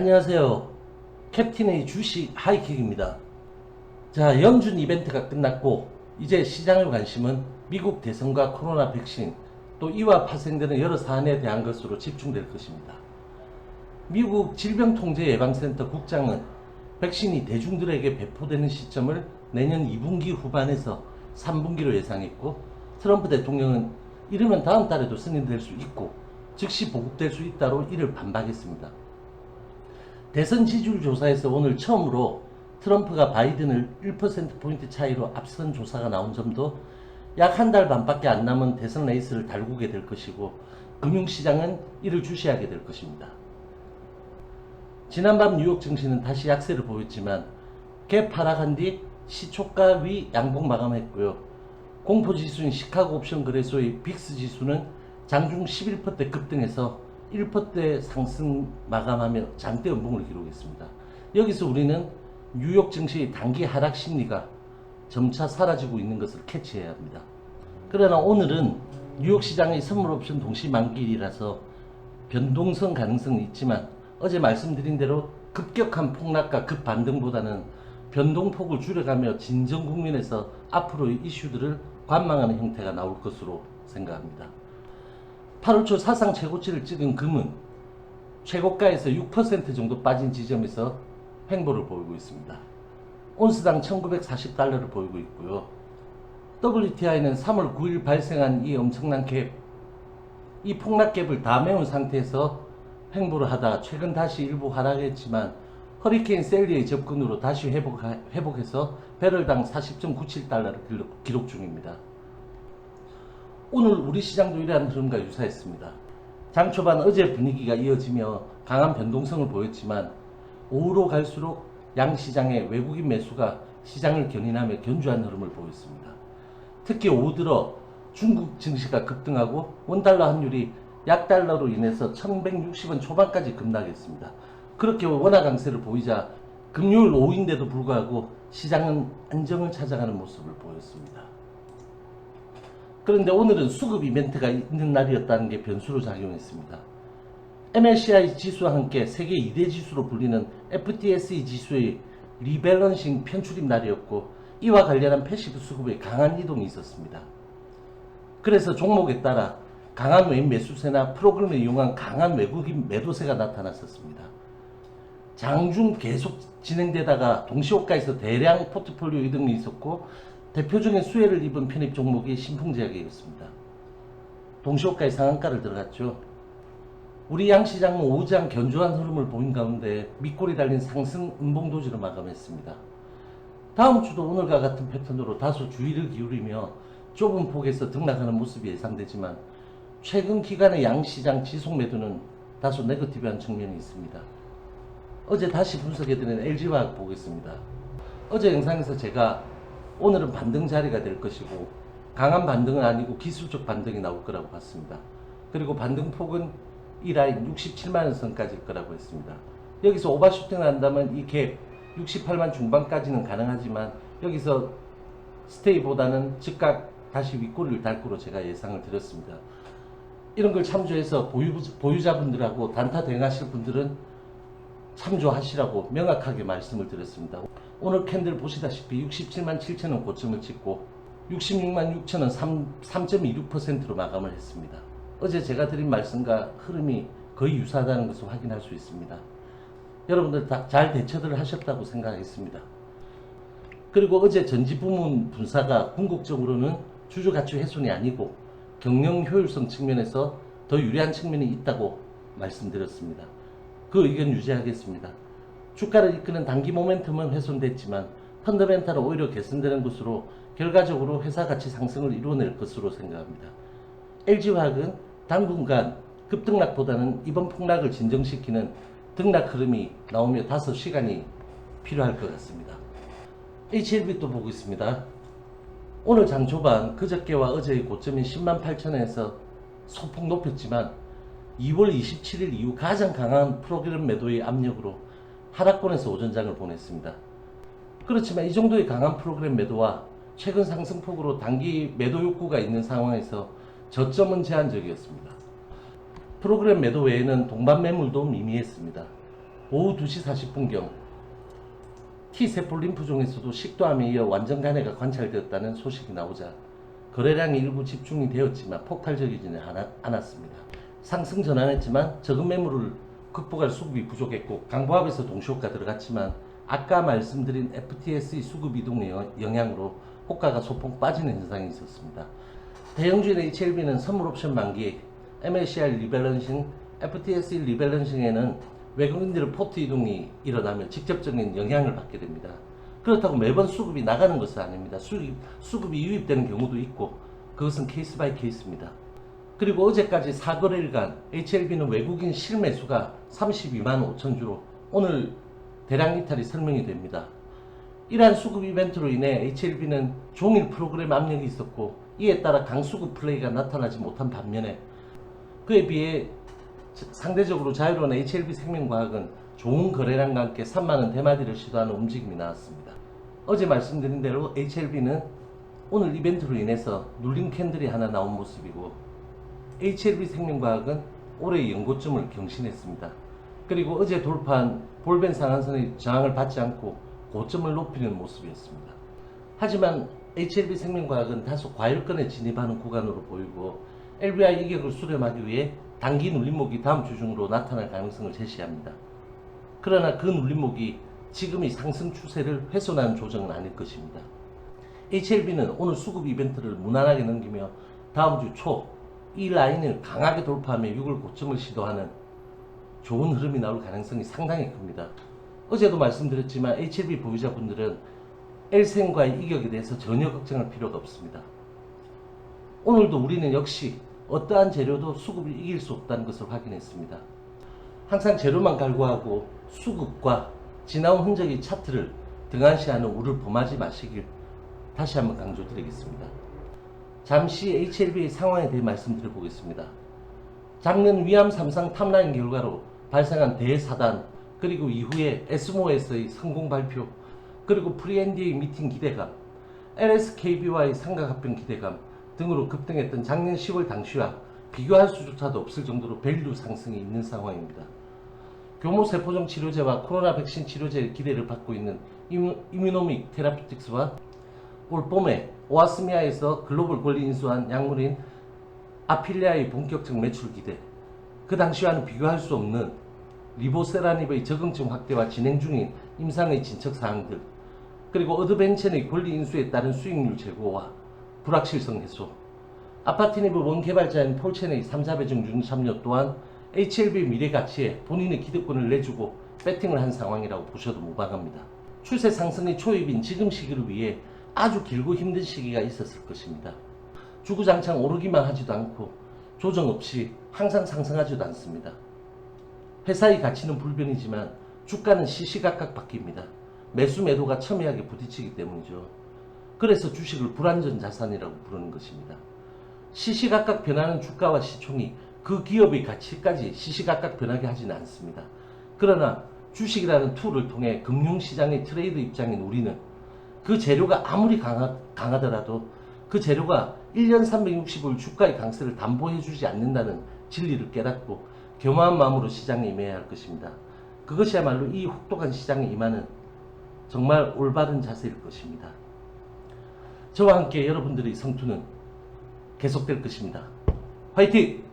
안녕하세요. 캡틴의 주식 하이킥입니다. 자, 연준 이벤트가 끝났고 이제 시장의 관심은 미국 대선과 코로나 백신 또 이와 파생되는 여러 사안에 대한 것으로 집중될 것입니다. 미국 질병통제예방센터 국장은 백신이 대중들에게 배포되는 시점을 내년 2분기 후반에서 3분기로 예상했고 트럼프 대통령은 이르면 다음 달에도 승인될 수 있고 즉시 보급될 수 있다로 이를 반박했습니다. 대선 지지율 조사에서 오늘 처음으로 트럼프가 바이든을 1%포인트 차이로 앞선 조사가 나온 점도 약 한 달 반밖에 안 남은 대선 레이스를 달구게 될 것이고 금융시장은 이를 주시하게 될 것입니다. 지난밤 뉴욕 증시는 다시 약세를 보였지만 갭 하락한 뒤 시초가 위 양봉 마감했고요. 공포지수인 시카고 옵션 거래소의 빅스 지수는 장중 11%대 급등해서 1%대 상승 마감하며 장대 연봉을 기록했습니다. 여기서 우리는 뉴욕 증시의 단기 하락 심리가 점차 사라지고 있는 것을 캐치해야 합니다. 그러나 오늘은 뉴욕 시장의 선물 옵션 동시 만기일이라서 변동성 가능성이 있지만 어제 말씀드린 대로 급격한 폭락과 급반등보다는 변동폭을 줄여가며 진정 국면에서 앞으로의 이슈들을 관망하는 형태가 나올 것으로 생각합니다. 8월 초 사상 최고치를 찍은 금은 최고가에서 6% 정도 빠진 지점에서 횡보를 보이고 있습니다. 온스당 1940달러를 보이고 있고요. WTI는 3월 9일 발생한 이 엄청난 갭, 이 폭락 갭을 다 메운 상태에서 횡보를 하다가 최근 다시 일부 하락했지만 허리케인 셀리의 접근으로 다시 회복, 회복해서 배럴당 40.97달러를 기록, 기록 중입니다. 오늘 우리 시장도 이러한 흐름과 유사했습니다. 장 초반 어제 분위기가 이어지며 강한 변동성을 보였지만 오후로 갈수록 양 시장의 외국인 매수가 시장을 견인하며 견주한 흐름을 보였습니다. 특히 오후 들어 중국 증시가 급등하고 원달러 환율이 약달러로 인해서 1160원 초반까지 급락했습니다. 그렇게 원화 강세를 보이자 금요일 오후인데도 불구하고 시장은 안정을 찾아가는 모습을 보였습니다. 그런데 오늘은 수급 이벤트가 있는 날이었다는 게 변수로 작용했습니다. MSCI 지수와 함께 세계 2대 지수로 불리는 FTSE 지수의 리밸런싱 편출입 날이었고 이와 관련한 패시브 수급의 강한 이동이 있었습니다. 그래서 종목에 따라 강한 외인 매수세나 프로그램을 이용한 강한 외국인 매도세가 나타났었습니다. 장중 계속 진행되다가 동시호가에서 대량 포트폴리오 이동이 있었고 대표적인 수혜를 입은 편입 종목이 신풍제약이었습니다. 동시호가의 상한가를 들어갔죠. 우리 양시장은 오후장 견조한 흐름을 보인 가운데 밑골이 달린 상승 음봉도지로 마감했습니다. 다음 주도 오늘과 같은 패턴으로 다소 주의를 기울이며 좁은 폭에서 등락하는 모습이 예상되지만 최근 기간의 양시장 지속 매도는 다소 네거티브한 측면이 있습니다. 어제 다시 분석해드린 LG화학 보겠습니다. 어제 영상에서 제가 오늘은 반등 자리가 될 것이고 강한 반등은 아니고 기술적 반등이 나올 거라고 봤습니다. 그리고 반등 폭은 이 라인 67만원 선까지일 거라고 했습니다. 여기서 오버슈팅을 한다면 이 갭 68만 중반까지는 가능하지만 여기서 스테이보다는 즉각 다시 윗꼬리를 달 거로 제가 예상을 드렸습니다. 이런 걸 참조해서 보유, 보유자분들하고 단타 대응하실 분들은 참조하시라고 명확하게 말씀을 드렸습니다. 오늘 캔들 보시다시피 67만 7천원 고점을 찍고 66만 6천원 3.26%로 마감을 했습니다. 어제 제가 드린 말씀과 흐름이 거의 유사하다는 것을 확인할 수 있습니다. 여러분들 다 잘 대처들 하셨다고 생각했습니다. 그리고 어제 전지 부문 분사가 궁극적으로는 주주 가치 훼손이 아니고 경영 효율성 측면에서 더 유리한 측면이 있다고 말씀드렸습니다. 그 의견 유지하겠습니다. 주가를 이끄는 단기 모멘텀은 훼손됐지만 펀더멘탈은 오히려 개선되는 것으로 결과적으로 회사 가치 상승을 이루어낼 것으로 생각합니다. LG화학은 당분간 급등락보다는 이번 폭락을 진정시키는 등락 흐름이 나오며 다소 시간이 필요할 것 같습니다. HLB도 보고 있습니다. 오늘 장 초반 그저께와 어제의 고점인 10만 8천원에서 소폭 높였지만 2월 27일 이후 가장 강한 프로그램 매도의 압력으로 하락권에서 오전장을 보냈습니다. 그렇지만 이 정도의 강한 프로그램 매도와 최근 상승폭으로 단기 매도 욕구가 있는 상황에서 저점은 제한적이었습니다. 프로그램 매도 외에는 동반 매물도 미미했습니다. 오후 2시 40분경 T세포 림프종에서도 식도암에 이어 완전 간해가 관찰되었다는 소식이 나오자 거래량이 일부 집중이 되었지만 폭발적이지는 않았습니다. 상승 전환했지만 적은 매물을 극복할 수급이 부족했고 강보합에서 동시호가 들어갔지만 아까 말씀드린 FTS의 수급 이동의 영- 영향으로 호가가 소폭 빠지는 현상이 있었습니다. 대형주인 HLB는 선물 옵션 만기, MSCI 리밸런싱, FTSE 리밸런싱에는 외국인들의 포트 이동이 일어나며 직접적인 영향을 받게 됩니다. 그렇다고 매번 수급이 나가는 것은 아닙니다. 수급, 수급이 유입되는 경우도 있고 그것은 케이스 바이 케이스입니다. 그리고 어제까지 4거래일간 HLB는 외국인 실매수가 32만 5천 주로 오늘 대량 이탈이 설명이 됩니다. 이러한 수급 이벤트로 인해 HLB는 종일 프로그램 압력이 있었고 이에 따라 강수급 플레이가 나타나지 못한 반면에 그에 비해 상대적으로 자유로운 HLB 생명과학은 좋은 거래량과 함께 3만원 대마디를 시도하는 움직임이 나왔습니다. 어제 말씀드린 대로 HLB는 오늘 이벤트로 인해서 눌린 캔들이 하나 나온 모습이고 HLB 생명과학은 올해의 연고점을 경신했습니다. 그리고 어제 돌파한 볼벤 상한선의 저항을 받지 않고 고점을 높이는 모습이었습니다. 하지만 HLB 생명과학은 다소 과열권에 진입하는 구간으로 보이고 LBI 이격을 수렴하기 위해 단기 눌림목이 다음 주 중으로 나타날 가능성을 제시합니다. 그러나 그 눌림목이 지금의 상승 추세를 훼손하는 조정은 아닐 것입니다. HLB는 오늘 수급 이벤트를 무난하게 넘기며 다음 주 초 이 라인을 강하게 돌파하며 6월 고점을 시도하는 좋은 흐름이 나올 가능성이 상당히 큽니다. 어제도 말씀드렸지만 HLB 보유자분들은 엘센과의 이격에 대해서 전혀 걱정할 필요가 없습니다. 오늘도 우리는 역시 어떠한 재료도 수급을 이길 수 없다는 것을 확인했습니다. 항상 재료만 갈구하고 수급과 지나온 흔적의 차트를 등한시하는 우를 범하지 마시길 다시 한번 강조드리겠습니다. 잠시 HLB의 상황에 대해 말씀드려 보겠습니다. 작년 위암 3상 탑라인 결과로 발생한 대사단 그리고 이후에 에스모에서의 성공 발표 그리고 프리-NDA 미팅 기대감 LSKB와의 삼각합병 기대감 등으로 급등했던 작년 10월 당시와 비교할 수조차도 없을 정도로 밸류 상승이 있는 상황입니다. 교모 세포종 치료제와 코로나 백신 치료제 기대를 받고 있는 이뮤- 이뮤노믹 테라피틱스와 올 봄에 오아스미아에서 글로벌 권리 인수한 약물인 아필리아의 본격적 매출 기대, 그 당시와는 비교할 수 없는 리보세라닙의 적응증 확대와 진행 중인 임상의 진척 사항들, 그리고 어드벤첸의 권리 인수에 따른 수익률 제고와 불확실성 해소, 아파티니브 원개발자인 폴첸의 3자 배정 융 참여 또한 HLB 미래 가치에 본인의 기득권을 내주고 배팅을 한 상황이라고 보셔도 무방합니다. 추세 상승의 초입인 지금 시기를 위해 아주 길고 힘든 시기가 있었을 것입니다. 주구장창 오르기만 하지도 않고 조정 없이 항상 상승하지도 않습니다. 회사의 가치는 불변이지만 주가는 시시각각 바뀝니다. 매수 매도가 첨예하게 부딪히기 때문이죠. 그래서 주식을 불안전 자산이라고 부르는 것입니다. 시시각각 변하는 주가와 시총이 그 기업의 가치까지 시시각각 변하게 하지는 않습니다. 그러나 주식이라는 툴을 통해 금융시장의 트레이드 입장인 우리는 그 재료가 아무리 강하, 강하더라도 그 재료가 1년 360일 주가의 강세를 담보해주지 않는다는 진리를 깨닫고 겸허한 마음으로 시장에 임해야 할 것입니다. 그것이야말로 이 혹독한 시장에 임하는 정말 올바른 자세일 것입니다. 저와 함께 여러분들의 성투는 계속될 것입니다. 화이팅!